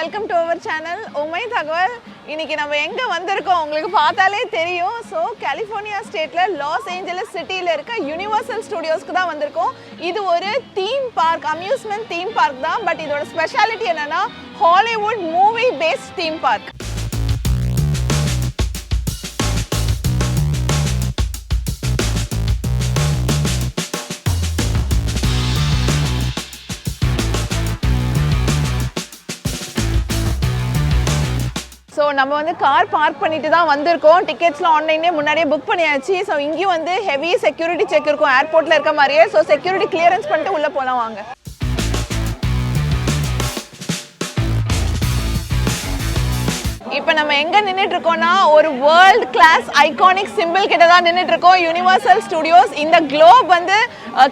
Welcome to our channel உமை தகவல் இன்னைக்கு நம்ம எங்க வந்திருக்கோம் உங்களுக்கு பார்த்தாலே தெரியும். ஸோ கலிஃபோர்னியா ஸ்டேட்ல லாஸ் ஏஞ்சலஸ் சிட்டியில் இருக்க யுனிவர்சல் ஸ்டுடியோஸ்க்கு தான் வந்திருக்கோம். இது ஒரு theme park amusement theme park தான். பட் இதோட ஸ்பெஷாலிட்டி என்னன்னா Hollywood movie based theme park நம்ம வந்து கார் பார்க் பண்ணிட்டு தான் வந்திருக்கோம். டிக்கெட்ஸ்லாம் ஆன்லைன்லேயே முன்னாடியே புக் பண்ணியாச்சு. ஸோ இங்கேயும் வந்து ஹெவி செக்யூரிட்டி செக் இருக்கும். ஏர்போர்ட்டில் இருக்க மாதிரியே. ஸோ செக்யூரிட்டி கிளியரன்ஸ் பண்ணிட்டு உள்ளே போகலாம் வாங்க. இப்போ நம்ம எங்க நின்றுட்டு இருக்கோம்னா ஒரு வேர்ல்ட் கிளாஸ் ஐகானிக் சிம்பிள் கிட்ட தான் நின்றுட்டு இருக்கோம் யுனிவர்சல் ஸ்டுடியோஸ் இந்த குளோப் வந்து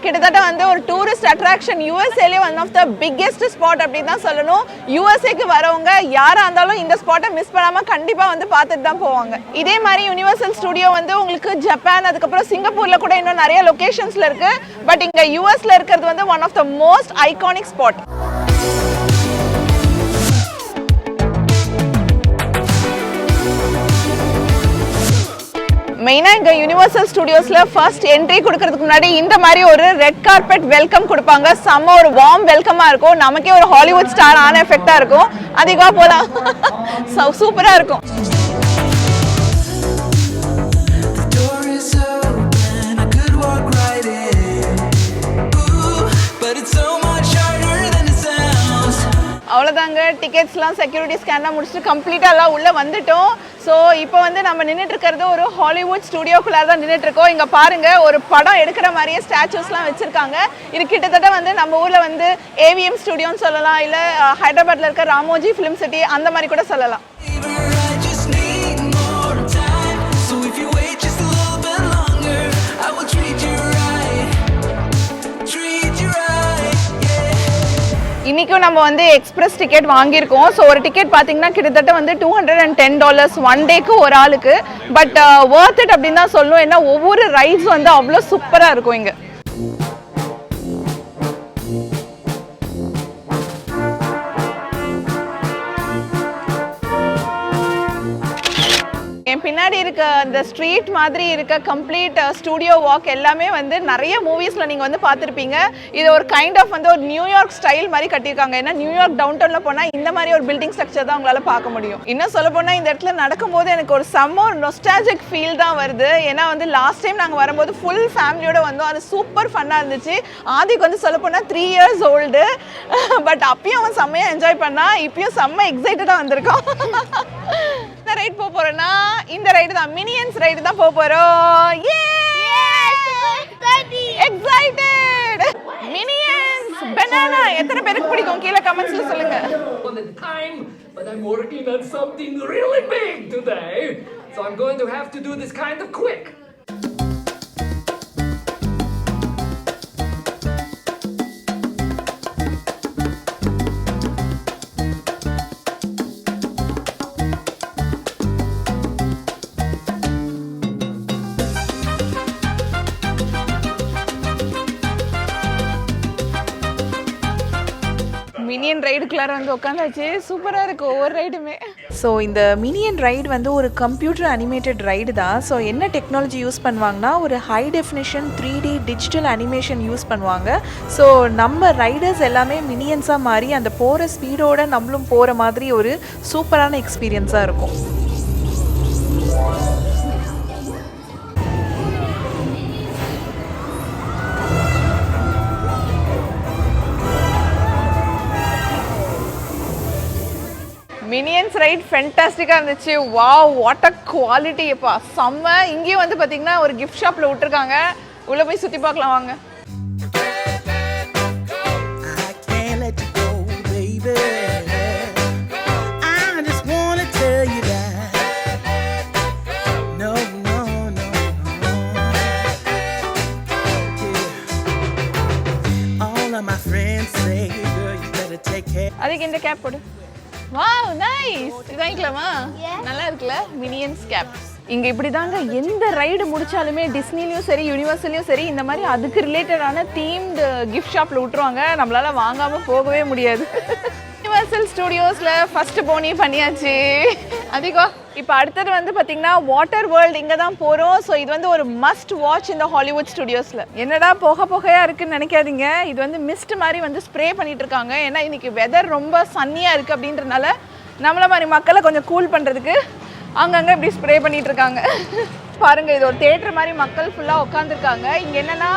கிட்டத்தட்ட வந்து ஒரு tourist attraction யூஎஸ்ஏலே one of the biggest spot அப்படின்னு தான் சொல்லணும். யூஎஸ்ஏக்கு வரவங்க யாராக இருந்தாலும் இந்த ஸ்பாட்டை மிஸ் பண்ணாமல் கண்டிப்பாக வந்து பார்த்துட்டு தான் போவாங்க. இதே மாதிரி யுனிவர்சல் ஸ்டுடியோ வந்து உங்களுக்கு ஜப்பான் அதுக்கப்புறம் சிங்கப்பூரில் கூட இன்னும் நிறைய லொக்கேஷன்ஸில் இருக்குது பட் இங்கே யூஎஸில் இருக்கிறது வந்து one of the most iconic spot மெயினாக இங்கே யூனிவர்சல் ஸ்டுடியோஸில் ஃபர்ஸ்ட் என்ட்ரி கொடுக்கறதுக்கு முன்னாடி இந்த மாதிரி ஒரு ரெட் கார்பெட் வெல்கம் கொடுப்பாங்க. செம்ம ஒரு வார்ம் வெல்கமாக இருக்கும். நமக்கே ஒரு ஹாலிவுட் ஸ்டார் ஆன எஃபெக்டாக இருக்கும். அதிகமாக போகலாம் சூப்பராக இருக்கும். அவ்வளோதாங்க டிக்கெட்ஸ்லாம் செக்யூரிட்டி ஸ்கேன்லாம் முடிச்சுட்டு கம்ப்ளீட்டாக எல்லாம் உள்ளே வந்துட்டோம். ஸோ இப்போ வந்து நம்ம நின்றுட்டு இருக்கிறது ஒரு ஹாலிவுட் ஸ்டுடியோக்குள்ளே தான் இருக்கோம் இங்கே பாருங்கள் ஒரு படம் எடுக்கிற மாதிரியே ஸ்டாச்சூஸ்லாம் வச்சுருக்காங்க. இது கிட்டத்தட்ட வந்து நம்ம ஊரில் வந்து ஏவிஎம் ஸ்டுடியோன்னு சொல்லலாம் இல்லை ஹைதராபாத்தில் இருக்க ராமோஜி ஃபிலிம் சிட்டி அந்த மாதிரி கூட சொல்லலாம். இன்றைக்கும் நம்ம வந்து எக்ஸ்பிரஸ் டிக்கெட் வாங்கியிருக்கோம். ஸோ ஒரு டிக்கெட் பார்த்தீங்கன்னா கிட்டத்தட்ட வந்து two hundred and ten dollars one டேக்கு ஒரு ஆளுக்கு. பட் ஒர்த் இட் அப்படின்னு தான் சொல்லணும். ஏன்னா ஒவ்வொரு ரைட்ஸ் வந்து அவ்வளோ சூப்பராக இருக்கும் இங்கே. என் பின்னாடி இருக்க அந்த ஸ்ட்ரீட் மாதிரி இருக்க கம்ப்ளீட் ஸ்டூடியோ வாக் எல்லாமே வந்து நிறைய மூவிஸில் நீங்கள் வந்து பார்த்துருப்பீங்க. இது ஒரு கைண்ட் ஆஃப் வந்து ஒரு நியூயார்க் ஸ்டைல் மாதிரி கட்டியிருக்காங்க. ஏன்னா நியூயார்க் டவுன் டவுனில் போனால் இந்த மாதிரி ஒரு பில்டிங் ஸ்ட்ரக்சர் தான் உங்களால் பார்க்க முடியும். இன்னும் சொல்ல போனால் இந்த இடத்துல நடக்கும்போது எனக்கு ஒரு செம்ம ஒரு நொஸ்டாஜிக் ஃபீல் தான் வருது. ஏன்னா வந்து லாஸ்ட் டைம் நாங்கள் வரும்போது ஃபுல் ஃபேமிலியோடு வந்தோம். அது சூப்பர் ஃபன்னாக இருந்துச்சு. ஆதிக்கு வந்து சொல்ல போனால் த்ரீ இயர்ஸ் ஓல்டு பட் அப்பயும் அவன் செம்மையாக என்ஜாய் பண்ணால் இப்பயும் செம்ம எக்ஸைட்டடாக வந்திருக்கான். என்ன ரைட் போக போறோம்னா இந்த ரைடு தான் மினியன்ஸ் ரைடு தான் போக போறோம் ஏ எக்ஸைட்டட் மினியன்ஸ் பனானா எத்தனை பேருக்கு பிடிக்கும் கீழே கமெண்ட்ஸ்ல சொல்லுங்க But I'm working on something really big today, so I'm going to have to do this kind of quick. Minion ரைடுக்குள்ளார வந்து உட்காந்தாச்சு சூப்பராக இருக்கு ஒவ்வொரு ரைடுமே. ஸோ இந்த மினியன் ரைடு வந்து ஒரு கம்ப்யூட்டர் அனிமேட்டட் ரைடு தான். ஸோ என்ன டெக்னாலஜி யூஸ் பண்ணுவாங்கன்னா ஒரு high definition three D digital animation use பண்ணுவாங்க. ஸோ நம்ம ரைடர்ஸ் எல்லாமே மினியன்ஸாக மாறி அந்த போகிற ஸ்பீடோட நம்மளும் போகிற மாதிரி ஒரு சூப்பரான எக்ஸ்பீரியன்ஸாக இருக்கும். மினியன்ஸ் ரைட் ஃபென்டாஸ்டிக்காக இருந்துச்சு. வாவ் வாட் அ குவாலிட்டி எப்பா செம்ம. இங்கேயும் வந்து பார்த்தீங்கன்னா ஒரு கிஃப்ட் ஷாப்பில் விட்டுருக்காங்க. உள்ளே போய் சுற்றி பார்க்கலாம் வாங்க. அதுக்கு இந்த கேப் போடு. வாவ் நைஸ் வாங்கிக்கலாமா நல்லா இருக்குல்ல மினியன்ஸ் கேப் இங்க இப்படி தாங்க எந்த ரைடு முடிச்சாலுமே டிஸ்னிலையும் சரி யூனிவர்சல்லையும் சரி இந்த மாதிரி அதுக்கு ரிலேட்டடான தீம்டு கிஃப்ட் ஷாப்ல விட்டுருவாங்க. நம்மளால வாங்காம போகவே முடியாது. யூனிவர்சல் ஸ்டுடியோஸில் ஃபஸ்ட்டு போனி பண்ணியாச்சு. அதிகம் இப்போ அடுத்தது வந்து பார்த்தீங்கன்னா வாட்டர் வேர்ல்டு இங்கே தான் போகிறோம் ஸோ இது வந்து ஒரு மஸ்ட் வாட்ச் இந்த ஹாலிவுட் ஸ்டுடியோஸில் என்னடா புகை புகையாக இருக்குன்னு நினைக்காதீங்க. இது வந்து மிஸ்ட் மாதிரி வந்து ஸ்ப்ரே பண்ணிகிட்டு இருக்காங்க. ஏன்னா இன்றைக்கி வெதர் ரொம்ப சன்னியாக இருக்குது அப்படின்றனால நம்மளை மாதிரி மக்களை கொஞ்சம் கூல் பண்ணுறதுக்கு அங்கங்கே இப்படி ஸ்ப்ரே பண்ணிகிட்டு இருக்காங்க. பாருங்க இது ஒரு தேட்டர் மாதிரி மக்கள் ஃபுல்லாக உட்காந்துருக்காங்க இங்க என்னன்னா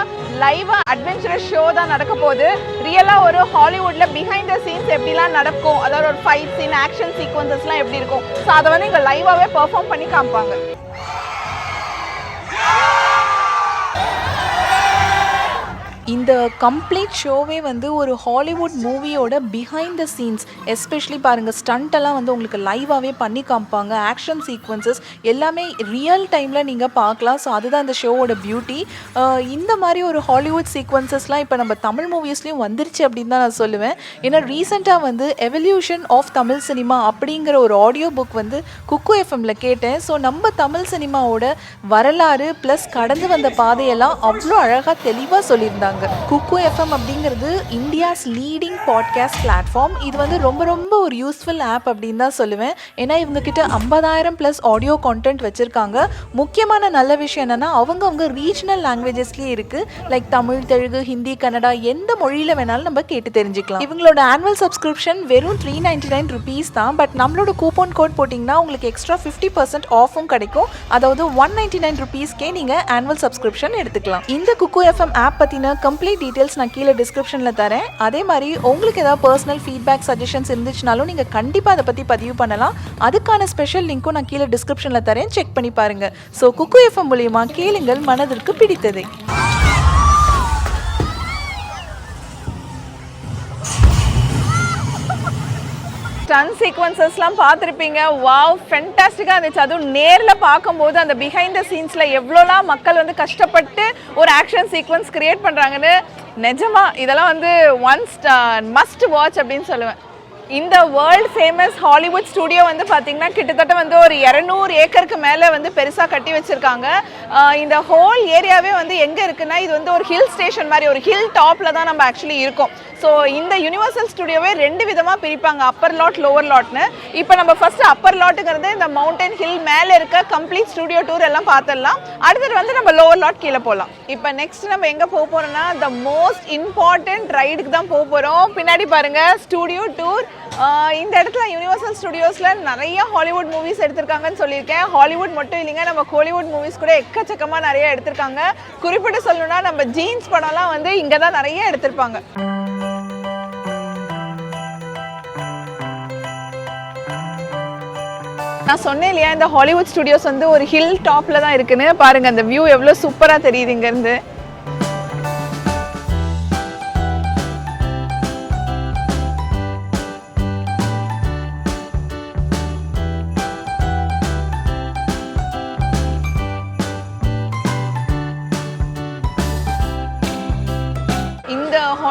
லைவா அட்வென்ச்சரஸ் ஷோ தான் நடக்க போகுது. ரியலா ஒரு ஹாலிவுட்ல பிஹைண்ட் த சீன்ஸ் எப்படிலாம் நடக்கும் அதாவது ஒரு ஃபைட் சீன் ஆக்ஷன் சீக்வன்சஸ்லாம் எப்படி இருக்கும். ஸோ அதை வந்து இங்க லைவாவே பெர்ஃபார்ம் பண்ணி காமிப்பாங்க. இந்த கம்ப்ளீட் ஷோவே வந்து ஒரு ஹாலிவுட் மூவியோட பிஹைண்ட் த சீன்ஸ் எஸ்பெஷலி பாருங்கள் ஸ்டண்ட் எல்லாம் வந்து உங்களுக்கு லைவாகவே பண்ணி காமிப்பாங்க. ஆக்ஷன் சீக்வன்சஸ் எல்லாமே ரியல் டைமில் நீங்கள் பார்க்கலாம். ஸோ அதுதான் இந்த ஷோவோட பியூட்டி இந்த மாதிரி ஒரு ஹாலிவுட் சீக்வன்சஸ்லாம் இப்போ நம்ம தமிழ் மூவிஸ்லேயும் வந்துருச்சு அப்படின்னு தான் நான் சொல்லுவேன். ஏன்னா ரீசெண்டாக வந்து எவல்யூஷன் ஆஃப் தமிழ் சினிமா அப்படிங்கிற ஒரு ஆடியோ புக் வந்து குக்கு எஃப்எம்ல கேட்டேன். ஸோ நம்ம தமிழ் சினிமாவோட வரலாறு ப்ளஸ் கடந்து வந்த பாதையெல்லாம் அவ்வளோ அழகாக தெளிவாக சொல்லியிருந்தாங்க. குக்கு எஃப்எம் அப்படிங்கிறது இந்தியாஸ் லீடிங் பாட்காஸ்ட் பிளாட்ஃபார்ம் இது வந்து ரொம்ப ரொம்ப ஒரு யூஸ்ஃபுல் ஆப் அப்படின்னு தான் சொல்லுவேன். ஏன்னா இவங்க கிட்ட ஐம்பதாயிரம் ப்ளஸ் ஆடியோ கான்டென்ட் வச்சுருக்காங்க. முக்கியமான நல்ல விஷயம் என்னென்னா அவங்க அவங்க ரீஜனல் லாங்குவேஜஸ்லேயே இருக்குது லைக் தமிழ் தெலுங்கு ஹிந்தி கன்னடா எந்த மொழியில் வேணாலும் நம்ம கேட்டு தெரிஞ்சுக்கலாம். இவங்களோட ஆனுவல் சப்ஸ்கிரிப்ஷன் வெறும் த்ரீ நைன்டி நைன் ருபீஸ் தான். பட் நம்மளோட கூப்பன் கோட் போட்டிங்கன்னா உங்களுக்கு எக்ஸ்ட்ரா ஃபிஃப்டி பர்சன்ட் ஆஃபும் கிடைக்கும். அதாவது ஒன் நைன்டி நைன் ருபீஸ்க்கே நீங்கள் ஆனுவல் சப்ஸ்கிரிப்ஷன் எடுத்துக்கலாம். இந்த குக்கு எஃப்எம் ஆப் பற்றின கம்ப்ளீட் டீட்டெயில்ஸ் நான் கீழே டிஸ்கிரிப்ஷனில் தரேன். அதே மாதிரி உங்களுக்கு ஏதாவது பர்சனல் ஃபீட்பேக் சஜஷன்ஸ் இருந்துச்சுனாலும் நீங்கள் கண்டிப்பாக அதை பற்றி பதிவு பண்ணலாம். அதுக்கான ஸ்பெஷல் லிங்க்கும் நான் கீழே டிஸ்கிரிப்ஷனில் தரேன். செக் பண்ணி பாருங்கள் ஸோ குக்கு எஃப்எம் மூலியமாக கேளுங்கள். மனதிற்கு பிடித்ததை. ஸ்டன் சீக்வன்சஸ்லாம் பார்த்துருப்பீங்க. வாவ் ஃபென்டாஸ்டிக்காக இருந்துச்சு. அதுவும் நேரில் பார்க்கும்போது அந்த பிஹைண்ட் த சீன்ஸில் எவ்வளோலாம் மக்கள் வந்து கஷ்டப்பட்டு ஒரு ஆக்ஷன் சீக்வன்ஸ் கிரியேட் பண்ணுறாங்கன்னு நிஜமாக இதெல்லாம் வந்து ஒன்ஸ் மஸ்ட் வாட்ச் அப்படின்னு சொல்லுவேன். இந்த வேர்ல்ட் ஃபேமஸ் ஹாலிவுட் ஸ்டுடியோ வந்து பார்த்தீங்கன்னா கிட்டத்தட்ட வந்து ஒரு இரநூறு ஏக்கருக்கு மேலே வந்து பெருசாக கட்டி வச்சுருக்காங்க. இந்த ஹோல் ஏரியாவே வந்து எங்கே இருக்குன்னா இது வந்து ஒரு ஹில் ஸ்டேஷன் மாதிரி ஒரு ஹில் டாப்பில் தான் நம்ம ஆக்சுவலி இருக்கோம். ஸோ இந்த யுனிவர்சல் ஸ்டுடியோவே ரெண்டு விதமாக பிரிப்பாங்க அப்பர் லாட் லோவர் லாட்னு இப்போ நம்ம ஃபஸ்ட்டு அப்பர் லாட்டுங்கிறது இந்த மவுண்டன் ஹில் மேலே இருக்க கம்ப்ளீட் ஸ்டுடியோ டூர் எல்லாம் பார்த்துடலாம் அடுத்தது வந்து நம்ம லோவர் லாட் கீழே போகலாம் இப்போ நெக்ஸ்ட் நம்ம எங்கே போக போகிறோம்னா த மோஸ்ட் இம்பார்ட்டன்ட் ரைடுக்கு தான் போக போகிறோம் பின்னாடி பாருங்கள் ஸ்டுடியோ டூர் இந்த இடத்துல யுனிவர்சல் ஸ்டுடியோஸில் நிறைய ஹாலிவுட் மூவிஸ் எடுத்திருக்காங்கன்னு சொல்லியிருக்கேன். ஹாலிவுட் மட்டும் இல்லைங்க நம்ம கோலிவுட் மூவிஸ் கூட எக்கச்சக்கமாக நிறைய எடுத்திருக்காங்க. குறிப்பிட்டு சொல்லணும்னா நம்ம ஜீன்ஸ் படம்லாம் வந்து இங்கே தான் நிறைய எடுத்திருப்பாங்க. நான் சொன்னேன் இல்லையா இந்த ஹாலிவுட் ஸ்டுடியோஸ் வந்து ஒரு ஹில் டாப்பில் தான் இருக்குன்னு. பாருங்கள் அந்த வியூ எவ்வளோ சூப்பராக தெரியுது இங்கேருந்து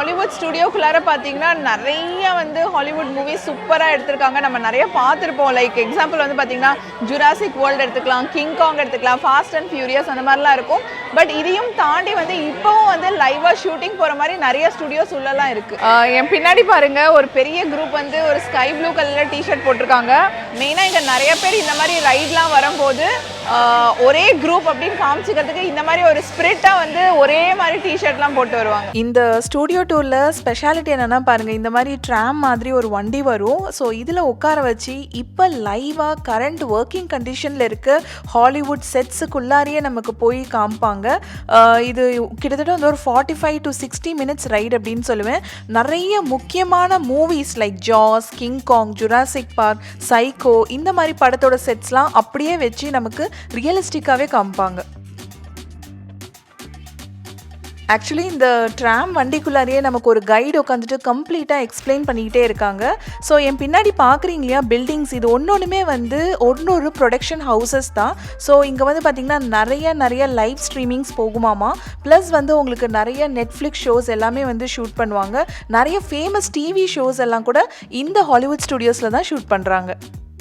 ஹாலிவுட் ஸ்டுடியோக்குள்ளார பார்த்தீங்கன்னா நிறைய வந்து ஹாலிவுட் மூவிஸ் சூப்பராக எடுத்திருக்காங்க. நம்ம நிறைய பார்த்துருப்போம். லைக் எக்ஸாம்பிள் வந்து பார்த்தீங்கன்னா ஜுராசிக் வேர்ல்டு எடுத்துக்கலாம் கிங் காங் எடுத்துக்கலாம் ஃபாஸ்ட் அண்ட் ஃபியூரியஸ் அந்த மாதிரிலாம் இருக்கும். பட் இதையும் தாண்டி வந்து இப்போவும் வந்து லைவாக ஷூட்டிங் போகிற மாதிரி நிறைய ஸ்டுடியோஸ் உள்ளலாம் இருக்குது என் பின்னாடி பாருங்க ஒரு பெரிய குரூப் வந்து ஒரு ஸ்கை ப்ளூ கலரில் டிஷர்ட் போட்டிருக்காங்க. மெயினாக இங்கே நிறைய பேர் இந்த மாதிரி ரைட்லாம் வரும்போது ஒரே குரூப் அப்படின்னு காமிச்சிக்கிறதுக்கு இந்த மாதிரி ஒரு ஸ்பிரிட்டாக வந்து ஒரே மாதிரி டிஷர்ட்லாம் போட்டு வருவாங்க. இந்த ஸ்டூடியோ டூரில் ஸ்பெஷாலிட்டி என்னென்னா பாருங்கள் இந்த மாதிரி ட்ராம் மாதிரி ஒரு வண்டி வரும். ஸோ இதில் உட்கார வச்சு இப்போ லைவாக கரண்ட் ஒர்க்கிங் கண்டிஷனில் இருக்க ஹாலிவுட் செட்ஸுக்குள்ளாரியே நமக்கு போய் காமிப்பாங்க. ஆஹ் இது கிட்டத்தட்ட வந்து ஒரு forty five to sixty minutes right அப்படின்னு சொல்லுவேன். நிறைய முக்கியமான movies like Jaws King Kong Jurassic Park Psycho இந்த மாதிரி படத்தோட செட்ஸ்லாம் அப்படியே வச்சு நமக்கு ரியலிஸ்டிக்காகவே காமிப்பாங்க. ஆக்சுவலி இந்த ட்ராம் வண்டிக்குள்ளாரியே நமக்கு ஒரு கைடு உட்காந்துட்டு கம்ப்ளீட்டாக எக்ஸ்பிளைன் பண்ணிக்கிட்டே இருக்காங்க. ஸோ என் பின்னாடி பார்க்குறீங்க இல்லையா பில்டிங்ஸ் இது ஒன்று ஒன்றுமே வந்து ஒன்று ஒரு ப்ரொடக்ஷன் ஹவுசஸ் தான். ஸோ இங்கே வந்து பார்த்திங்கன்னா நிறைய நிறைய லைவ் ஸ்ட்ரீமிங்ஸ் போகுமாமா. ப்ளஸ் வந்து உங்களுக்கு நிறைய நெட்ஃப்ளிக்ஸ் ஷோஸ் எல்லாமே வந்து ஷூட் பண்ணுவாங்க. நிறைய ஃபேமஸ் டிவி ஷோஸ் எல்லாம் கூட இந்த ஹாலிவுட் ஸ்டுடியோஸில் தான் ஷூட் பண்ணுறாங்க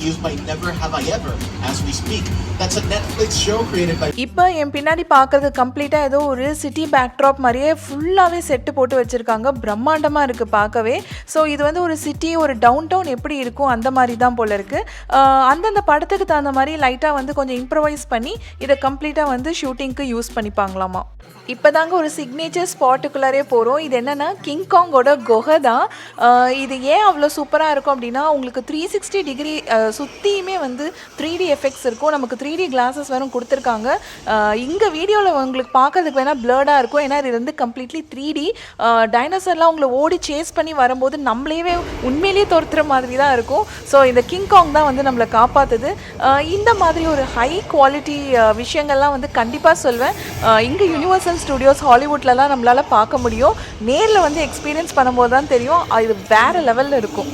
used by Never Have I Ever as we speak. That's a Netflix show created by இப்போ என் பின்னாடி பார்க்கறது கம்ப்ளீட்டாக ஏதோ ஒரு சிட்டி பேக்ட்ராப் மாதிரியே ஃபுல்லாகவே செட்டு போட்டு வச்சுருக்காங்க. பிரம்மாண்டமாக இருக்குது பார்க்கவே. ஸோ இது வந்து ஒரு சிட்டி ஒரு டவுன் டவுன் எப்படி இருக்கும் அந்த மாதிரி தான் போல் இருக்குது அந்தந்த படத்துக்கு தகுந்த மாதிரி லைட்டாக வந்து கொஞ்சம் இம்ப்ரவைஸ் பண்ணி இதை கம்ப்ளீட்டாக வந்து ஷூட்டிங்க்கு யூஸ் பண்ணிப்பாங்களாமா இப்போ தாங்க ஒரு சிக்னேச்சர் ஸ்பாட்டுக்குள்ளாரே போகிறோம் இது என்னென்னா கிங்காங்கோட குகை தான். இது ஏன் அவ்வளோ சூப்பராக இருக்கும் அப்படின்னா உங்களுக்கு த்ரீ சிக்ஸ்டி டிகிரி சுற்றியுமே வந்து த்ரீ டி எஃபெக்ட்ஸ் இருக்கும். நமக்கு த்ரீ டி கிளாஸஸ் வரும் கொடுத்துருக்காங்க. இங்கே வீடியோவில் உங்களுக்கு பார்க்கறதுக்கு வேணால் பிளர்டாக இருக்கும். ஏன்னா இது வந்து கம்ப்ளீட்லி த்ரீ டி டைனோசர்லாம் உங்களை ஓடி சேஸ் பண்ணி வரும்போது நம்மளேவே உண்மையிலேயே துரத்துற மாதிரி தான் இருக்கும். ஸோ இந்த கிங்காங் தான் வந்து நம்மளை காப்பாற்றுது இந்த மாதிரி ஒரு ஹை குவாலிட்டி விஷயங்கள்லாம் வந்து கண்டிப்பாக சொல்வேன். இங்கே யூனிவர்சல் ஸ்டுடியோஸ் ஹாலிவுட்லலாம் நம்மளால் பார்க்க முடியும். நேரில் வந்து எக்ஸ்பீரியன்ஸ் பண்ணும்போது தான் தெரியும். இது வேறு லெவலில் இருக்கும்.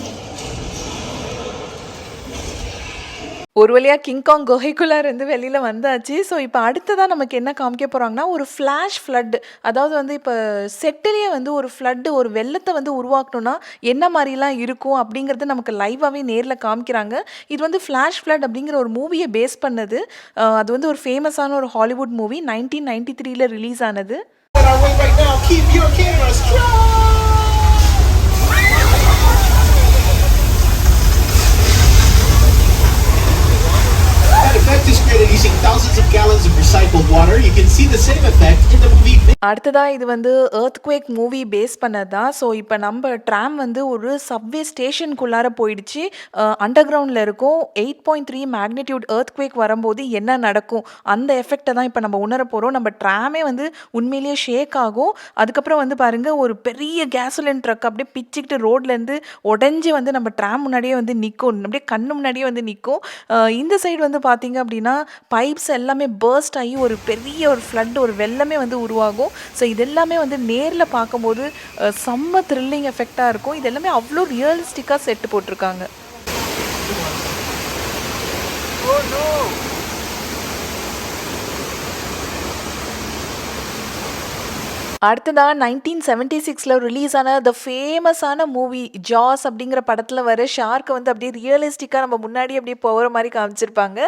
ஒரு வழியாக கிங்காங் குகைக்குள்ளே இருந்து வெளியில் வந்தாச்சு. ஸோ இப்போ அடுத்ததாக நமக்கு என்ன காமிக்க போகிறாங்கன்னா ஒரு ஃப்ளாஷ் ஃப்ளட் அதாவது வந்து இப்போ செட்டிலேயே வந்து ஒரு ஃப்ளட்டு ஒரு வெள்ளத்தை வந்து உருவாக்கணும்னா என்ன மாதிரிலாம் இருக்கும் அப்படிங்கிறது நமக்கு லைவாகவே நேரில் காமிக்கிறாங்க. இது வந்து ஃப்ளாஷ் ஃப்ளட் அப்படிங்கிற ஒரு மூவியை பேஸ் பண்ணது. அது வந்து ஒரு ஃபேமஸான ஒரு ஹாலிவுட் மூவி நைன்டீன் நைன்டி த்ரீல ரிலீஸ் ஆனது. அடுத்ததாக இது வந்து earthquake மூவி பேஸ் பண்ணது தான் ஸோ இப்போ நம்ம ட்ராம் வந்து ஒரு சப்வே ஸ்டேஷனுக்குள்ளார போயிடுச்சு. அண்டர் கிரவுண்டில் இருக்கும். Eight point three magnitude earthquake வரும்போது என்ன நடக்கும்? அந்த எஃபெக்டை தான் இப்போ நம்ம உணர போகிறோம் நம்ம ட்ராமே வந்து உண்மையிலேயே ஷேக் ஆகும். அதுக்கப்புறம் வந்து பாருங்கள் ஒரு பெரிய கேசோலின் ட்ரக் அப்படியே பிச்சுக்கிட்டு ரோட்லேருந்து உடஞ்சி வந்து நம்ம ட்ராம் முன்னாடியே வந்து நிற்கும். அப்படியே கண்ணு முன்னாடியே வந்து நிற்கும். இந்த சைடு வந்து பார்த்தீங்க அப்படின்னா பைப்ஸ் எல்லாமே பேர்ஸ்ட் ஆகி ஒரு பெரிய ஒரு ஃப்ளட் ஒரு வெள்ளமே வந்து உருவாகும். ஸோ இது எல்லாமே வந்து நேரில் பார்க்கும்போது செம்ம த்ரில்லிங் எஃபெக்டாக இருக்கும். இது எல்லாமே அவ்வளோ ரியலிஸ்டிக்காக செட்டு போட்டிருக்காங்க. Oh, அடுத்ததாக நைன்டீன் செவன்ட்டி சிக்ஸில் ரிலீஸ் ஆன த ஃபேமஸான மூவி ஜாஸ் அப்படிங்கிற படத்தில் வர ஷார்க்கை வந்து அப்படியே ரியலிஸ்டிக்காக நம்ம முன்னாடி அப்படியே போகிற மாதிரி காமிச்சிருப்பாங்க.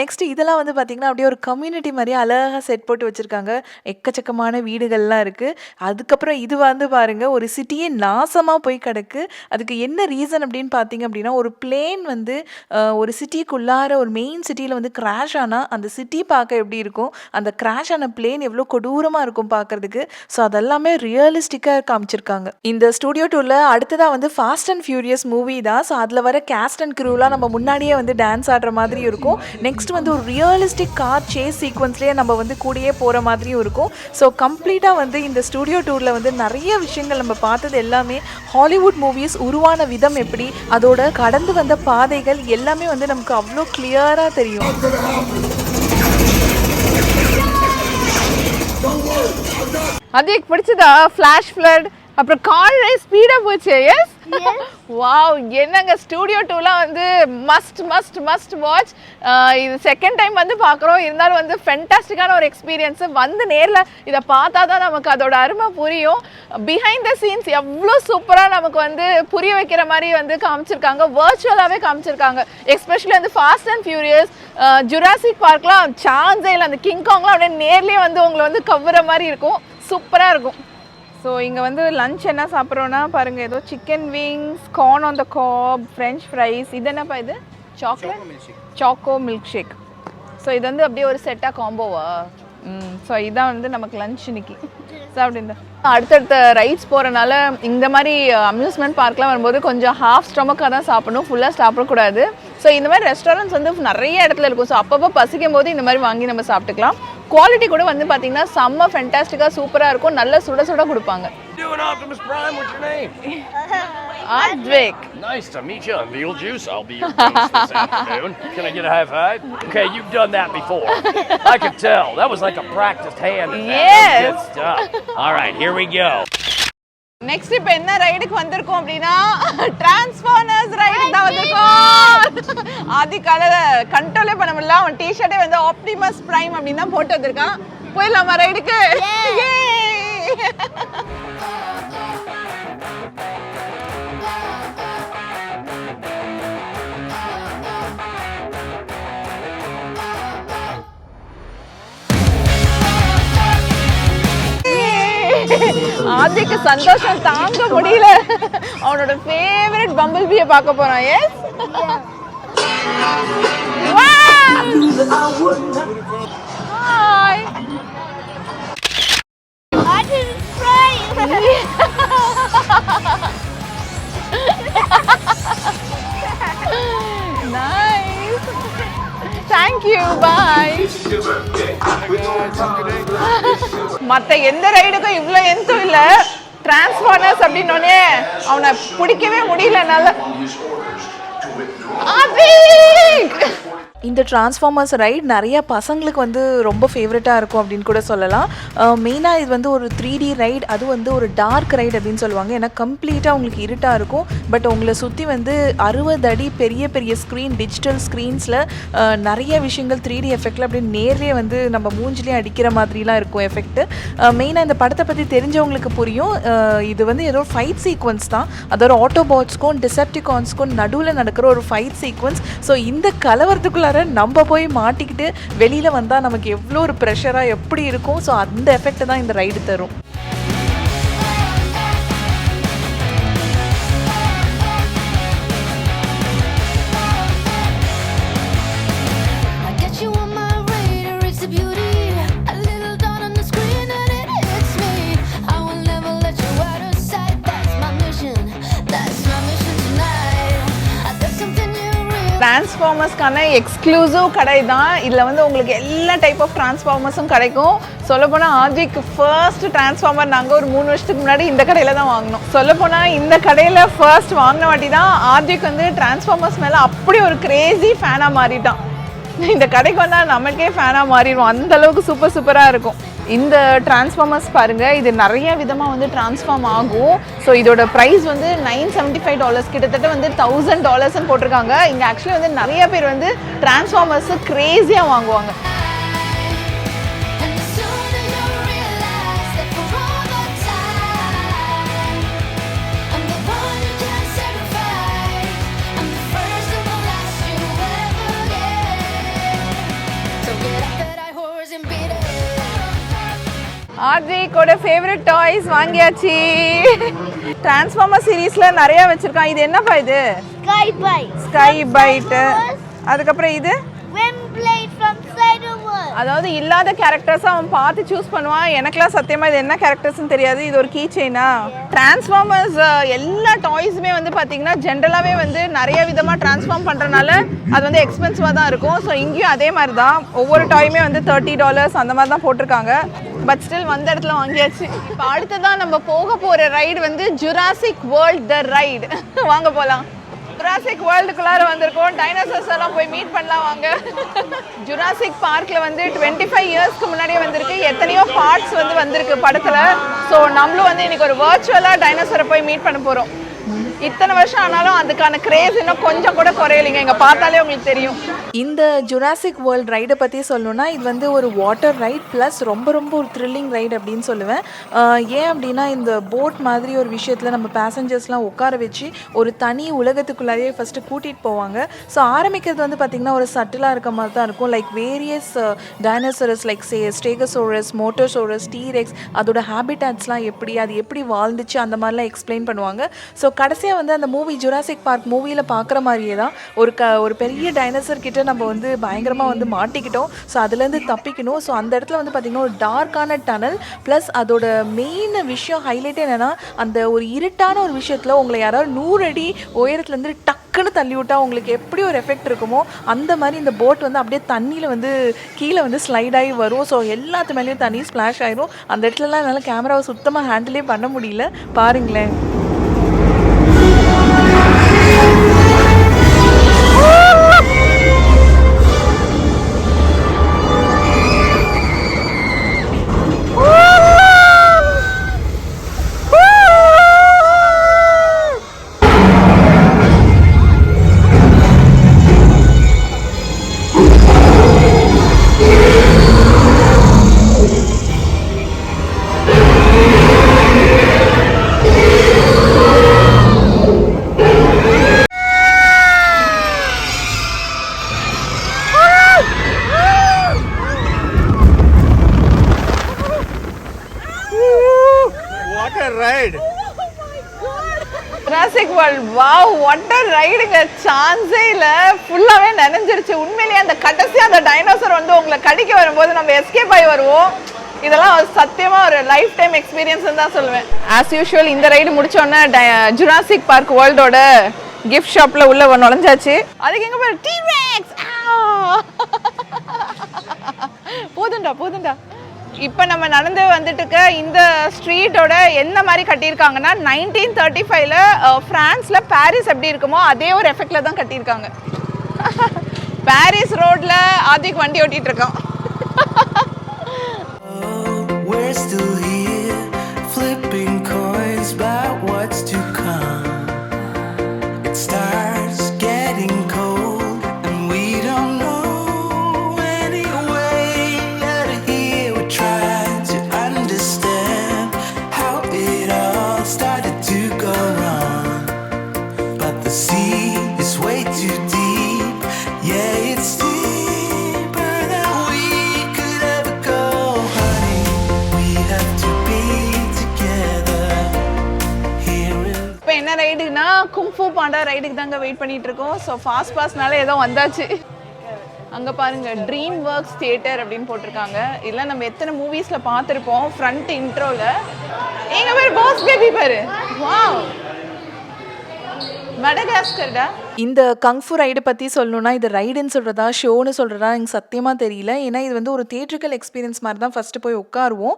நெக்ஸ்ட் இதெல்லாம் வந்து பார்த்திங்கன்னா அப்படியே ஒரு கம்யூனிட்டி மாதிரி அழகாக செட் போட்டு வச்சுருக்காங்க. எக்கச்சக்கமான வீடுகள்லாம் இருக்குது அதுக்கப்புறம் இது வந்து பாருங்கள் ஒரு சிட்டியே நாசமாக போய் கிடக்கு. அதுக்கு என்ன ரீசன் அப்படின்னு பார்த்தீங்க அப்படின்னா ஒரு பிளேன் வந்து ஒரு சிட்டிக்குள்ளார ஒரு மெயின் சிட்டியில் வந்து கிராஷ் ஆனால் அந்த சிட்டி பார்க்க எப்படி இருக்கும்? அந்த கிராஷ் ஆன பிளேன் எவ்வளோ கொடூரமாக இருக்கும் பார்க்கறதுக்கு. ஸோ அதெல்லாமே ரியலிஸ்டிக்காக காமிச்சிருக்காங்க. இந்த ஸ்டூடியோ டூரில் அடுத்ததாக வந்து ஃபாஸ்ட் அண்ட் ஃபியூரியஸ் மூவி தான். ஸோ அதில் வர கேஸ்ட் அண்ட் க்ரூலாம் நம்ம முன்னாடியே வந்து டான்ஸ் ஆடுற மாதிரி இருக்கும். நெக்ஸ்ட் வந்து ஒரு ரியலிஸ்டிக் கார் சேஸ் சீக்வன்ஸ்லேயே நம்ம வந்து கூடயே போகிற மாதிரியும் இருக்கும். ஸோ கம்ப்ளீட்டாக வந்து இந்த ஸ்டூடியோ டூரில் வந்து நிறைய விஷயங்கள் நம்ம பார்த்தது எல்லாமே ஹாலிவுட் மூவிஸ் உருவான விதம் எப்படி அதோட கடந்து வந்த பாதைகள் எல்லாமே வந்து நமக்கு அவ்வளோ கிளியராக தெரியும். அதுக்கு பிடிச்சதா? ஃப்ளாஷ் ஃப்ளட் அப்புறம் கால் ரேஸ் ஸ்பீடாக போச்சு. எஸ் வாவ் என்னங்க ஸ்டூடியோ டூலாம் வந்து மஸ்ட் மஸ்ட் மஸ்ட் வாட்ச் இது செகண்ட் டைம் வந்து பார்க்குறோம். இருந்தாலும் வந்து ஃபென்டாஸ்டிக்கான ஒரு எக்ஸ்பீரியன்ஸு வந்து நேரில் இதை பார்த்தா தான் நமக்கு அதோட அருமை புரியும். பிஹைண்ட் த சீன்ஸ் எவ்வளோ சூப்பராக நமக்கு வந்து புரிய வைக்கிற மாதிரி வந்து காமிச்சிருக்காங்க. வர்ச்சுவலாகவே காமிச்சிருக்காங்க. எஸ்பெஷலி வந்து ஃபாஸ்ட் அண்ட் ஃபியூரியஸ் ஜுராசிக் பார்க்லாம் சான்ஸே இல்லை அந்த கிங்காங்லாம் அப்படியே நேர்லேயே வந்து உங்களை வந்து கவ்வுற மாதிரி இருக்கும். சூப்பராக இருக்கும். ஸோ இங்கே வந்து லஞ்ச் என்ன சாப்பிட்றோன்னா பாருங்கள் ஏதோ chicken wings corn on the cob french fries இது என்னப்பா இது? Chocolate choco milk shake so இது வந்து அப்படியே ஒரு செட்டாக காம்போவா ம் ஸோ இதான் வந்து நமக்கு லஞ்ச் இன்னைக்கு. சாப்பிட்டு அடுத்தடுத்த ரைட்ஸ் போகிறனால இந்த மாதிரி அம்யூஸ்மெண்ட் பார்க்லாம் வரும்போது கொஞ்சம் ஹாஃப் ஸ்டொமக்காக தான் சாப்பிடணும். ஃபுல்லாக சாப்பிடக்கூடாது. ஸோ இந்த மாதிரி ரெஸ்டாரண்ட்ஸ் வந்து நிறைய இடத்துல இருக்கும். ஸோ அப்பப்போ பசிக்கும் போது இந்த மாதிரி வாங்கி நம்ம சாப்பிட்டுக்கலாம். குவாலிட்டி கூட வந்து பார்த்தீங்கன்னா செம்ம ஃபென்டாஸ்டிக்காக சூப்பராக இருக்கும் நல்ல சுட சுட கொடுப்பாங்க? ஆத்வேக் Nice to meet you. I'm Beetlejuice. I'll be your host this afternoon. Can I get a high five? Okay, you've done that before. I could tell. That was like a practiced hand. Yes. Good stuff. All right, here we go. Next இப்போ என்ன ரைடுக்கு வந்திருக்கோம் அப்படின்னா transformers ride தான் வந்திருக்கோம். ஆதி காலையில கண்ட்ரோலே பண்ண முடியல. அவன் டிஷர்ட்டே வந்து ஆப்டிமஸ் பிரைம் அப்படின்னு தான் போட்டு வந்திருக்கான். போயிடலாமா ரைடுக்கு ஆதிக்கு சந்தோஷம் தாங்க முடியல. அவனோட ஃபேவரட் பம்பிள் பீயை பார்க்க போறான். Yes hi nice. Thank you bye மற்ற எந்த ரைடுக்கும் இவ்வளோ எந்தும் இல்லை. டிரான்ஸ்பார்மர்ஸ் அப்படின்னோடனே அவனை பிடிக்கவே முடியல என்னால். இந்த டிரான்ஸ்ஃபார்மர்ஸ் ரைட் நிறைய பசங்களுக்கு வந்து ரொம்ப ஃபேவரட்டாக இருக்கும் அப்படின்னு கூட சொல்லலாம். மெயினாக இது வந்து ஒரு த்ரீ டி ரைட் அது வந்து ஒரு டார்க் ரைட் அப்படின்னு சொல்லுவாங்க. ஏன்னா கம்ப்ளீட்டாக உங்களுக்கு இருட்டாக இருக்கும். பட் உங்களை சுற்றி வந்து அறுபது அடி பெரிய பெரிய ஸ்க்ரீன் டிஜிட்டல் ஸ்க்ரீன்ஸில் நிறைய விஷயங்கள் த்ரீ டி எஃபெக்டில் அப்படியே நேர்லேயே வந்து நம்ம மூஞ்சிலே அடிக்கிற மாதிரிலாம் இருக்கும் எஃபெக்ட்டு மெயினாக இந்த படத்தை பற்றி தெரிஞ்சவங்களுக்கு புரியும். இது வந்து ஏதோ ஃபைட் சீக்வன்ஸ் தான். அதோட ஆட்டோபாட்ஸ்க்கும் டிசெப்டிகான்ஸ்க்கும் நடுவில் நடக்கிற ஒரு ஃபைட் சீக்வன்ஸ் ஸோ இந்த கலவரத்துக்குள்ளார நம்ம போய் மாட்டிக்கிட்டு வெளியில் வந்தால் நமக்கு எவ்வளோ ஒரு ப்ரெஷராக எப்படி இருக்கும்? ஸோ அந்த எஃபெக்ட் தான் இந்த ரைடு தரும். டிரான்ஸ்ஃபார்மர்ஸ்க்கான எக்ஸ்க்ளூசிவ் கடை தான் இதில் வந்து உங்களுக்கு எல்லா டைப் ஆஃப் டிரான்ஸ்ஃபார்மர்ஸும் கிடைக்கும். சொல்லப்போனால் ஆஜிக்கு ஃபர்ஸ்ட் டிரான்ஸ்ஃபார்மர் நாங்கள் ஒரு மூணு வருஷத்துக்கு முன்னாடி இந்த கடையில் தான் வாங்கினோம். சொல்லப்போனால் இந்த கடையில் ஃபர்ஸ்ட் வாங்கின வாட்டி தான் ஆர்ஜிக் வந்து டிரான்ஸ்ஃபார்மர்ஸ் மேலே அப்படி ஒரு கிரேசி ஃபேனாக மாறிட்டான். இந்த கடைக்கு வந்தால் நமக்கே ஃபேனாக மாறிடும் அந்தளவுக்கு சூப்பர் சூப்பராக இருக்கும். இந்த டிரான்ஸ்ஃபார்மர்ஸ் பாருங்கள் இது நிறைய விதமாக வந்து டிரான்ஸ்ஃபார்ம் ஆகும். ஸோ இதோட ப்ரைஸ் வந்து நைன் செவன்ட்டி ஃபைவ் டாலர்ஸ் கிட்டத்தட்ட வந்து தௌசண்ட் டாலர்ஸ்னு போட்டிருக்காங்க. இங்கே ஆக்சுவலி வந்து நிறைய பேர் வந்து டிரான்ஸ்ஃபார்மர்ஸு க்ரேஸியாக வாங்குவாங்க. ஆர்ஜிக்கோட ஃபேவரட் டாய்ஸ் வாங்கியாச்சு. டிரான்ஸ்ஃபார்மர் சீரீஸில் நிறைய வச்சுருக்கான். இது என்னப்பா இது? Sky Bite. ஸ்கை பைட்டு அதுக்கப்புறம் இது. அதாவது இல்லாத கேரக்டர்ஸ் அவன் பார்த்து சூஸ் பண்ணுவான். எனக்குலாம் சத்தியமா இது என்ன கேரக்டர்ஸ்னு தெரியாது. இது ஒரு கீ செயினா டிரான்ஸ்ஃபார்மர்ஸ் எல்லா டாய்ஸுமே வந்து பார்த்தீங்கன்னா ஜென்ரலாகவே வந்து நிறைய விதமாக டிரான்ஸ்ஃபார்ம் பண்ணுறனால அது வந்து எக்ஸ்பென்சிவாக தான் இருக்கும். ஸோ இங்கேயும் அதே மாதிரி தான் ஒவ்வொரு டாயுமே வந்து தேர்ட்டி டாலர்ஸ் அந்த மாதிரி தான் போட்டிருக்காங்க. பட் ஸ்டில் வந்த இடத்துல வாங்கியாச்சு. இப்போ அடுத்ததான் நம்ம போக போகிற ரைடு வந்து ஜுராசிக் வேர்ல்ட் த ரைடு வாங்க போகலாம் ஜுராசிக் வேர்ல்டுக்குள்ளார வந்திருக்கோம். டைனோசர்ஸ் எல்லாம் போய் மீட் பண்ணலாம் வாங்க. ஜுராசிக் பார்க்கில் வந்து டுவெண்ட்டி ஃபைவ் இயர்ஸ்க்கு முன்னாடியே வந்திருக்கு. எத்தனையோ பார்ட்ஸ் வந்து வந்திருக்கு படத்தில். ஸோ நம்மளும் வந்து இன்னைக்கு ஒரு வர்ச்சுவலாக டைனோசரை போய் மீட் பண்ண போகிறோம் இத்தனை வருஷம் ஆனாலும் அதுக்கான கிரேஸ் இன்னும் கொஞ்சம் கூட குறையலைங்க. இங்கே பார்த்தாலே உங்களுக்கு தெரியும். இந்த ஜுராசிக் வேர்ல்ட் ரைடை பற்றி சொல்லணும்னா இது வந்து ஒரு வாட்டர் ரைட் ப்ளஸ் ரொம்ப ரொம்ப ஒரு த்ரில்லிங் ரைட் அப்படின்னு சொல்லுவேன். ஏன் அப்படின்னா இந்த போட் மாதிரி ஒரு விஷயத்தில் நம்ம பேசஞ்சர்ஸ்லாம் உட்கார வச்சு ஒரு தனி உலகத்துக்குள்ளாரியே ஃபஸ்ட்டு கூட்டிகிட்டு போவாங்க. ஸோ ஆரம்பிக்கிறது வந்து பார்த்திங்கன்னா ஒரு சட்டிலாக இருக்க மாதிரி தான் இருக்கும். Like various dinosaurs like say stegosaurus mosasaurus T rex அதோட ஹேபிட்டாட்ஸ்லாம் எப்படி அது எப்படி வாழ்ந்துச்சு அந்த மாதிரிலாம் எக்ஸ்பிளைன் பண்ணுவாங்க. ஸோ கடைசியாக வந்து அந்த மூவி ஜுராசிக் பார்க் மூவியில் பார்க்குற மாதிரியே தான் ஒரு க ஒரு பெரிய டைனோசர் கிட்ட நம்ம வந்து பயங்கரமாக வந்து மாட்டிக்கிட்டோம். ஸோ அதுலேருந்து தப்பிக்கணும். ஸோ அந்த இடத்துல வந்து பார்த்திங்கன்னா ஒரு டார்க்கான டனல் ப்ளஸ் அதோட மெயின் விஷயம் ஹைலைட் என்னென்னா அந்த ஒரு இருட்டான ஒரு விஷயத்தில் உங்களை யாராவது நூறு அடி உயரத்துலேருந்து டக்குன்னு தள்ளி விட்டா உங்களுக்கு எப்படி ஒரு எஃபெக்ட் இருக்குமோ அந்த மாதிரி இந்த போட் வந்து அப்படியே தண்ணியில் வந்து கீழே வந்து ஸ்லைட் ஆகி வரும். ஸோ எல்லாத்து மேலேயும் தண்ணி ஸ்ப்ளாஷ் ஆயிரும். அந்த இடத்துலலாம் என்னால் கேமராவை சுத்தமாக ஹேண்டிலே பண்ண முடியல. பாருங்களேன். Woo! கடிக்க வரும்போது நம்ம எஸ்கேப் ஆகி வருவோம். இதெல்லாம் ஒரு ஒரு லைஃப் டைம் எக்ஸ்பீரியன்ஸ் தான் சொல்லுவேன். ஆஸ் யூஷுவல் இந்த ரைடு முடிச்சோடனே ஜுராசிக் பார்க் வேர்ல்டோட கிஃப்ட் ஷாப்பில் உள்ள நுழைஞ்சாச்சு. அதுக்கு எங்க டீ மேக்ஸ் போதுண்டா போதுண்டா இப்போ நம்ம நடந்து வந்துட்டு இருக்க இந்த ஸ்ட்ரீட்டோட எந்த மாதிரி கட்டியிருக்காங்கன்னா நைன்டீன் தேர்ட்டி ஃபைவ்ல ஃப்ரான்ஸில் பாரிஸ் எப்படி இருக்குமோ அதே ஒரு எஃபெக்டில் தான் கட்டியிருக்காங்க. பாரிஸ் ரோட்ல ஆதிக் வண்டி ஓட்டிட்டு இருக்கான் We're still here, flipping coins Panda ரைடுக்கு தாங்க வெயிட் பண்ணிட்டு இருக்கோம் ஸோ ஃபாஸ்ட் பாஸ்னால ஏதோ வந்தாச்சு. அங்கே பாருங்க ட்ரீம் ஒர்க்ஸ் தியேட்டர் அப்படின்னு போட்டிருக்காங்க. இதெல்லாம் நம்ம எத்தனை மூவிஸில் பார்த்துருப்போம்? ஃப்ரண்ட் இன்ட்ரோவில் எங்கள் பேர் பாஸ் பேபி பாரு. வாவ் மடகாஸ்கர்டா? இந்த கங்ஃபு ரைடு பற்றி சொல்லணும்னா இது ரைடுன்னு சொல்கிறதா ஷோன்னு சொல்கிறதா எனக்கு சத்தியமாக தெரியல. ஏன்னா இது வந்து ஒரு தியேட்ரிக்கல் எக்ஸ்பீரியன்ஸ் மாதிரி தான் ஃபஸ்ட்டு போய் உட்காருவோம்.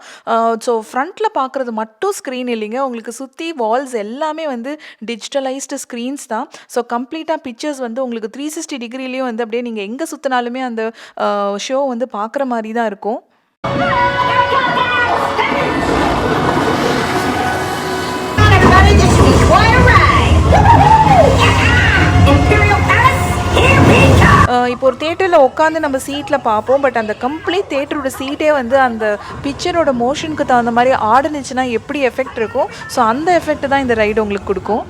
ஸோ ஃப்ரண்ட்டில் பார்க்குறது மட்டும் ஸ்க்ரீன் இல்லைங்க. உங்களுக்கு சுற்றி வால்ஸ் எல்லாமே வந்து டிஜிட்டலைஸ்டு ஸ்க்ரீன்ஸ் தான். ஸோ கம்ப்ளீட்டாக பிக்சர்ஸ் வந்து உங்களுக்கு த்ரீ சிக்ஸ்டி டிகிரிலையும் வந்து அப்படியே நீங்கள் எங்கே சுற்றினாலுமே அந்த ஷோ வந்து பார்க்குற மாதிரி தான் இருக்கும். அஹ் இப்போ ஒரு தேட்டரில் உட்காந்து நம்ம சீட்டில் பார்ப்போம் பட் அந்த கம்ப்ளீட் தேட்டரோட சீட்டே வந்து அந்த பிக்சரோட மோஷனுக்கு தகுந்த மாதிரி ஆடுனுச்சுன்னா எப்படி எஃபெக்ட் இருக்கும்? ஸோ அந்த எஃபெக்ட் தான் இந்த ரைடு உங்களுக்கு கொடுக்கும்.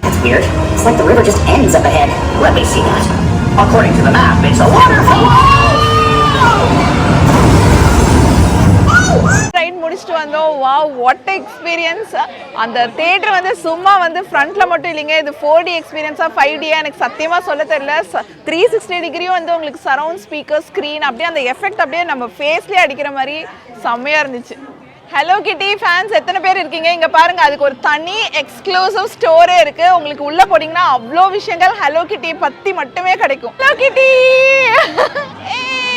According to the map, it's a waterfall. Ride முடிச்சுட்டு வந்தோம். வாவ் வாட் எக்ஸ்பீரியன்ஸ் அந்த தேட்டர் வந்து சும்மா வந்து ஃப்ரண்ட்ல மட்டும் இல்லைங்க. இது ஃபோர் டி எக்ஸ்பீரியன்ஸா ஃபைவ் டியா எனக்கு சத்தியமா சொல்ல தெரியல. த்ரீ சிக்ஸ்டி டிகிரியும் வந்து உங்களுக்கு சரவுண்ட் ஸ்பீக்கர் ஸ்க்ரீன் அப்படியே அந்த எஃபெக்ட் அப்படியே நம்ம ஃபேஸ்லேயே அடிக்கிற மாதிரி செம்மையா இருந்துச்சு. ஹலோ கிட்டி ஃபேன்ஸ் எத்தனை பேர் இருக்கீங்க? இங்கே பாருங்க அதுக்கு ஒரு தனி எக்ஸ்க்ளூசிவ் ஸ்டோரே இருக்கு. உங்களுக்கு உள்ள போனீங்கன்னா அவ்வளோ விஷயங்கள் ஹலோ கிட்டி பத்தி மட்டுமே கிடைக்கும். ஹலோ கிட்டி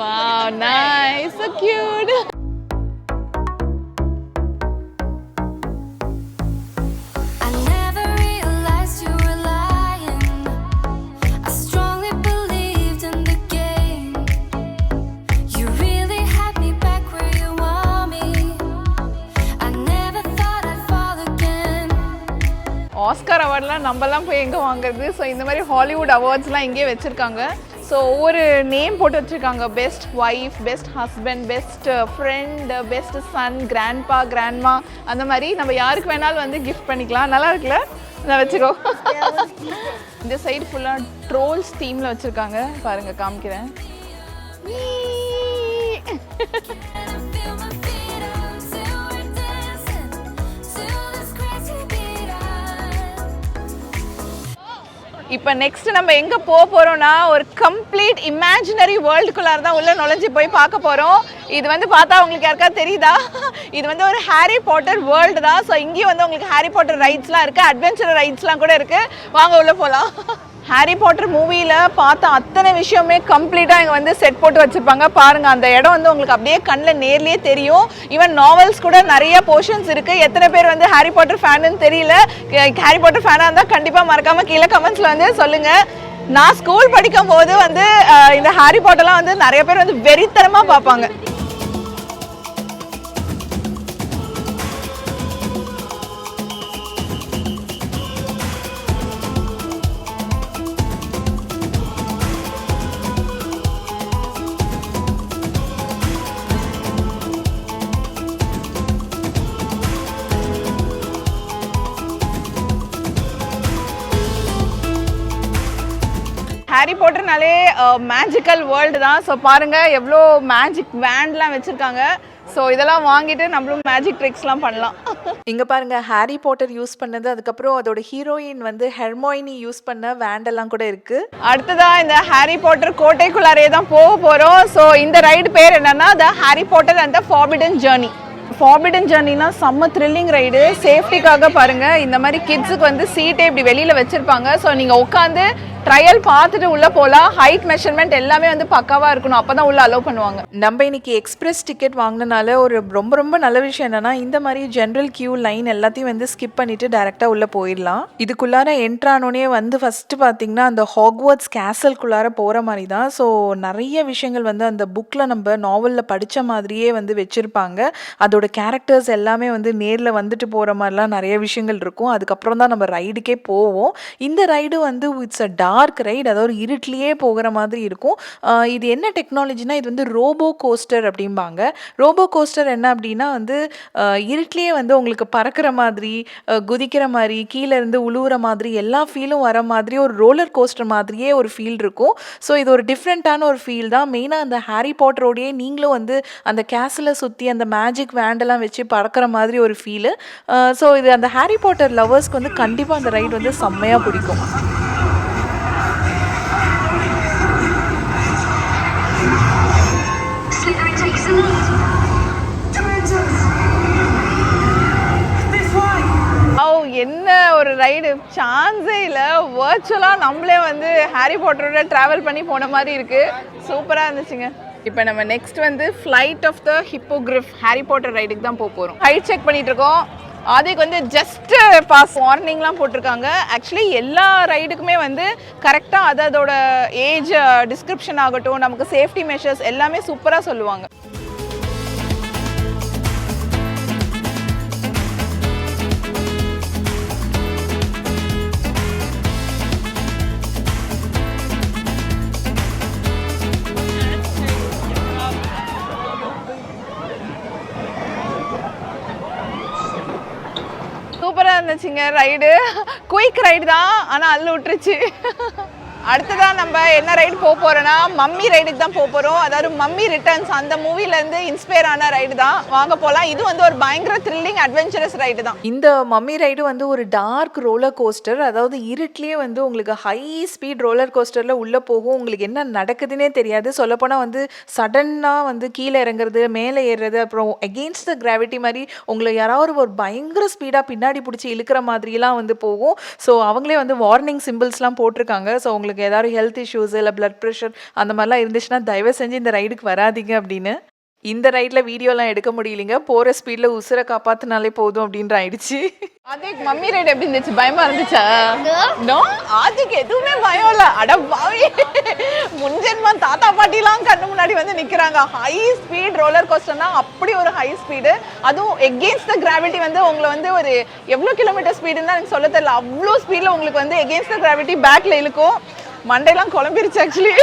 Wow, nice, so cute. Oscar அவார்ட்லாம் நம்மலாம் போய் எங்கே வாங்குறது ஸோ இந்த மாதிரி ஹாலிவுட் அவார்ட்ஸ்லாம் இங்கேயே வச்சுருக்காங்க ஸோ ஒவ்வொரு நேம் போட்டு வச்சுருக்காங்க. Best wife best husband best friend best son grandpa grandma அந்த மாதிரி நம்ம யாருக்கு வேணாலும் வந்து கிஃப்ட் பண்ணிக்கலாம். நல்லா இருக்குல்ல? நான் வச்சுக்கோ. இந்த சைடு ஃபுல்லாக ட்ரோல்ஸ் தீமில் வச்சுருக்காங்க. பாருங்கள் காமிக்கிறேன். இப்போ நெக்ஸ்ட் நம்ம எங்கே போக போகிறோம்னா ஒரு கம்ப்ளீட் இமேஜினரி வேர்ல்டுக்குள்ளார தான் உள்ளே நுழைஞ்சு போய் பார்க்க போகிறோம் இது வந்து பார்த்தா உங்களுக்கு யாருக்கா தெரியுதா? இது வந்து ஒரு ஹாரி பாட்டர் வேர்ல்டு தான். ஸோ இங்கேயும் வந்து உங்களுக்கு ஹாரி பாட்டர் ரைட்ஸ்லாம் இருக்குது அட்வென்ச்சர் ரைட்ஸ்லாம் கூட இருக்குது வாங்க உள்ளே போகலாம் ஹாரி பாட்டர் மூவியில் பார்த்த அத்தனை விஷயமே கம்ப்ளீட்டாக இங்கே வந்து செட் போட்டு வச்சுருப்பாங்க. பாருங்கள் அந்த இடம் வந்து உங்களுக்கு அப்படியே கண்ணில் நேர்லேயே தெரியும். ஈவன் நாவல்ஸ் கூட நிறைய போர்ஷன்ஸ் இருக்குது எத்தனை பேர் வந்து ஹாரி பாட்டர் ஃபேனுன்னு தெரியல. ஹாரி பாட்டர் ஃபேனாக இருந்தால் கண்டிப்பாக மறக்காமல் கீழே கமெண்ட்ஸில் வந்து சொல்லுங்கள் நான் ஸ்கூல் படிக்கும் போது வந்து இந்த ஹாரி பாட்டர்லாம் வந்து நிறைய பேர் வந்து வெறித்தனமாக பார்ப்பாங்க. ஹாரி பாட்டர்னாலே மேஜிக்கல் வேர்ல்டு தான். ஸோ பாருங்க எவ்வளோ மேஜிக் வேண்ட்லாம் வச்சுருக்காங்க. ஸோ இதெல்லாம் வாங்கிட்டு நம்மளும் மேஜிக் ட்ரிக்ஸ்லாம் பண்ணலாம். இங்க பாருங்க ஹாரி பாட்டர் யூஸ் பண்ணது அதுக்கப்புறம் அதோட ஹீரோயின் வந்து ஹெர்மாயினி யூஸ் பண்ண வேண்டெல்லாம் கூட இருக்கு. அடுத்ததா இந்த ஹாரி பாட்டர் கோட்டைக்குள்ளாரே தான் போக போறோம். ஸோ இந்த ரைடு பேர் என்னன்னா the Harry Potter and the Forbidden Journey Forbidden ஜேர்னினா செம்ம த்ரில்லிங் ரைடு சேஃப்டிக்காக பாருங்க இந்த மாதிரி கிட்ஸுக்கு வந்து சீட்டே இப்படி வெளியில வச்சிருப்பாங்க. ஸோ நீங்க உட்காந்து ட்ரையல் பார்த்துட்டு உள்ளே போகலாம் ஹைட் மெஷர்மெண்ட் எல்லாமே வந்து பக்காவாக இருக்கணும். அப்போ தான் உள்ளே அலோவ் பண்ணுவாங்க. நம்ம இன்னைக்கு எக்ஸ்பிரஸ் டிக்கெட் வாங்கினனால ஒரு ரொம்ப ரொம்ப நல்ல விஷயம் என்னென்னா இந்த மாதிரி ஜென்ரல் கியூ லைன் எல்லாத்தையும் வந்து ஸ்கிப் பண்ணிவிட்டு டேரெக்டாக உள்ளே போயிடலாம். இதுக்குள்ளார என்ட்ரானோனே வந்து ஃபஸ்ட்டு பார்த்தீங்கன்னா அந்த ஹாக்வர்ட்ஸ் கேசல்குள்ளார போகிற மாதிரி தான். ஸோ நிறைய விஷயங்கள் வந்து அந்த புக்கில் நம்ம நாவலில் படிச்ச மாதிரியே வந்து வச்சுருப்பாங்க. அதோட கேரக்டர்ஸ் எல்லாமே வந்து நேரில் வந்துட்டு போகிற மாதிரிலாம் நிறைய விஷயங்கள் இருக்கும். அதுக்கப்புறம் தான் நம்ம ரைடுக்கே போவோம். இந்த ரைடு வந்து இட்ஸ் அ டார்க் ரைடு அதாவது இருட்டிலேயே போகிற மாதிரி இருக்கும். இது என்ன டெக்னாலஜினா இது வந்து ரோபோ கோஸ்டர் அப்படிம்பாங்க. ரோபோ கோஸ்டர் என்ன அப்படின்னா வந்து இருட்டிலேயே வந்து உங்களுக்கு பறக்கிற மாதிரி குதிக்கிற மாதிரி கீழே இருந்து உழுவுற மாதிரி எல்லா ஃபீலும் வர மாதிரி ஒரு ரோலர் கோஸ்டர் மாதிரியே ஒரு ஃபீல் இருக்கும். ஸோ இது ஒரு டிஃப்ரெண்ட்டான ஒரு ஃபீல் தான். மெயினாக அந்த ஹாரி பாட்டரோடையே நீங்களும் வந்து அந்த கேஸில் சுற்றி அந்த மேஜிக் வேண்டெல்லாம் வச்சு பறக்கிற மாதிரி ஒரு ஃபீலு ஸோ இது அந்த ஹாரி பாட்டர் லவர்ஸ்க்கு வந்து கண்டிப்பாக அந்த ரைடு வந்து செம்மையாக பிடிக்கும். என்ன ஒரு ரைடு சான்ஸே இல்லை. வர்ச்சுவலாக நம்மளே வந்து ஹாரி பாட்டரோட ட்ராவல் பண்ணி போன மாதிரி இருக்குது சூப்பராக இருந்துச்சுங்க. இப்போ நம்ம நெக்ஸ்ட் வந்து Flight of the Hippogriff Harry Potter ரைடுக்கு தான் போக போகிறோம் ஹைட் செக் பண்ணிட்டு இருக்கோம். அதுக்கு வந்து ஜஸ்ட் பாஸ் வார்னிங்லாம் போட்டிருக்காங்க. ஆக்சுவலி எல்லா ரைடுக்குமே வந்து கரெக்டாக அது அதோட ஏஜ் டிஸ்கிரிப்ஷன் ஆகட்டும் நமக்கு சேஃப்டி மெஷர்ஸ் எல்லாமே சூப்பராக சொல்லுவாங்க. இருந்துச்சுங்க ரைடு குயிக் ரைடு தான் ஆனால் அள்ளு விட்டுருச்சு. அடுத்ததாக நம்ம என்ன ரைடு போக போகிறோன்னா மம்மி ரைடுக்கு தான் போக போகிறோம் அதாவது மம்மி ரிட்டர்ன்ஸ் அந்த மூவிலேருந்து இன்ஸ்பயர் ஆன ரைடு தான். வாங்க போகலாம் இது வந்து ஒரு பயங்கர த்ரில்லிங் அட்வென்ச்சரஸ் ரைடு தான். இந்த மம்மி ரைடு வந்து ஒரு டார்க் ரோலர் கோஸ்டர் அதாவது இருட்டிலேயே வந்து உங்களுக்கு ஹை ஸ்பீட் ரோலர் கோஸ்டரில் உள்ளே போகும். உங்களுக்கு என்ன நடக்குதுன்னே தெரியாது. சொல்லப்போனால் வந்து சடன்னாக வந்து கீழே இறங்குறது மேலே ஏறுறது அப்புறம் எகெயின்ஸ்ட் த கிராவிட்டி மாதிரி உங்களை யாராவது ஒரு பயங்கர ஸ்பீடாக பின்னாடி பிடிச்சி இழுக்கிற மாதிரிலாம் வந்து போகும். ஸோ அவங்களே வந்து வார்னிங் சிம்பிள்ஸ்லாம் போட்டிருக்காங்க. ஸோ உங்களுக்கு ஏதாவது ஹெல்த் இஷ்யூஸ் இல்லை பிளட் ப்ரெஷர் அந்த மாதிரிலாம் இருந்துச்சுன்னா தயவு செஞ்சு இந்த ரைடுக்கு வராதீங்க அப்படின்னு. இந்த ரைடில் வீடியோலாம் எடுக்க முடியலைங்க. போகிற ஸ்பீடில் உசுரை காப்பாற்றினாலே போதும் அப்படின்ற ஆயிடுச்சு. ஆதிக் மம்மி ரைடு எப்படி இருந்துச்சு? பயமா இருந்துச்சா? நோ ஆதிக் எதுவுமே பயம் இல்ல. அட பாவி முன்ஜென்மா தாத்தா பாட்டிலாம் கண்ணு முன்னாடி வந்து நிக்கிறாங்க. ஹை ஸ்பீட் ரோலர் கோஸ்டர்னா அப்படி ஒரு ஹை ஸ்பீடு அதுவும் எகெயின்ஸ்ட் த கிராவிட்டி வந்து உங்களை வந்து ஒரு எவ்வளோ கிலோமீட்டர் ஸ்பீடுன்னு எனக்கு சொல்ல தெரியல. அவ்வளோ ஸ்பீடில் உங்களுக்கு வந்து எகெயின்ஸ்ட் த கிராவிட்டி பேக்ல இழுக்கும். மண்டையெல்லாம் குழம்பிருச்சு actually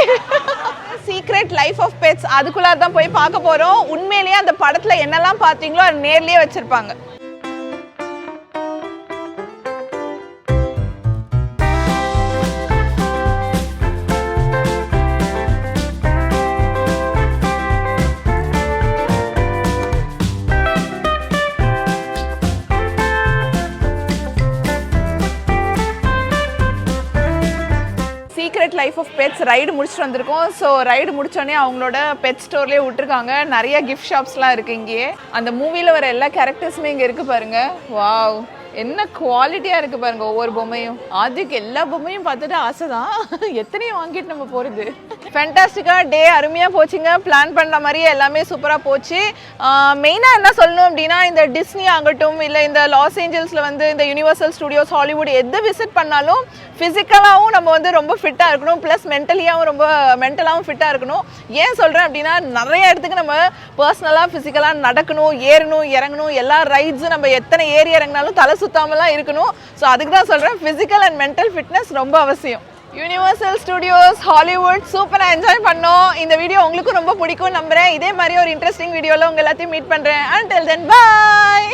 Secret Life of Pets அதுக்குள்ளார தான் போய் பார்க்க போறோம். உண்மையிலேயே அந்த படத்துல என்னெல்லாம் பார்த்தீங்களோ அது நேர்லயே வச்சிருப்பாங்க. லைஃப் ஆஃப் பெட்ஸ் ரைடு முடிச்சுட்டு வந்திருக்கோம். ஸோ ரைடு முடிச்சோடனே அவங்களோட பெட் ஸ்டோர்லேயே விட்டுருக்காங்க. நிறைய கிஃப்ட் ஷாப்ஸ்லாம் இருக்கு இங்கேயே. அந்த மூவியில் வர எல்லா கேரக்டர்ஸுமே இங்கே இருக்கு பாருங்க. வாவ் என்ன குவாலிட்டியாக இருக்கு பாருங்க ஒவ்வொரு பொம்மையும். அதுக்கு எல்லா பொம்மையும் பார்த்துட்டு ஆசை தான் எத்தனையும் வாங்கிட்டு நம்ம போகிறது ஃபேண்டாஸ்டிக்காக டே அருமையாக போச்சுங்க. பிளான் பண்ணுற மாதிரியே எல்லாமே சூப்பராக போச்சு. மெயினாக என்ன சொல்லணும் அப்படின்னா இந்த டிஸ்னி ஆகட்டும் இல்லை இந்த லாஸ் ஏஞ்சல்ஸில் வந்து இந்த யுனிவர்சல் ஸ்டுடியோஸ் ஹாலிவுட் எது விசிட் பண்ணாலும் ஃபிசிக்கலாகவும் நம்ம வந்து ரொம்ப ஃபிட்டாக இருக்கணும். ப்ளஸ் மென்டலியாகவும் ரொம்ப மென்டலாகவும் ஃபிட்டாக இருக்கணும். ஏன் சொல்கிறேன் அப்படின்னா நிறைய இடத்துக்கு நம்ம பர்சனலாக ஃபிசிக்கலாக நடக்கணும் ஏறணும் இறங்கணும். எல்லா ரைட்ஸும் நம்ம எத்தனை ஏறி இறங்கினாலும் தலை சுத்தாமலாம் இருக்கணும். ஸோ அதுக்கு தான் சொல்கிறேன் ஃபிசிக்கல் அண்ட் மென்டல் ஃபிட்னஸ் ரொம்ப அவசியம். யூனிவர்சல் ஸ்டுடியோஸ் ஹாலிவுட் சூப்பராக என்ஜாய் பண்ணோம். இந்த வீடியோ உங்களுக்கும் ரொம்ப பிடிக்கும் நம்புகிறேன் இதே மாதிரி ஒரு இன்ட்ரெஸ்டிங் வீடியோவில் உங்கள் எல்லாத்தையும் மீட் பண்ணுறேன் அண்ட் தென் பாய்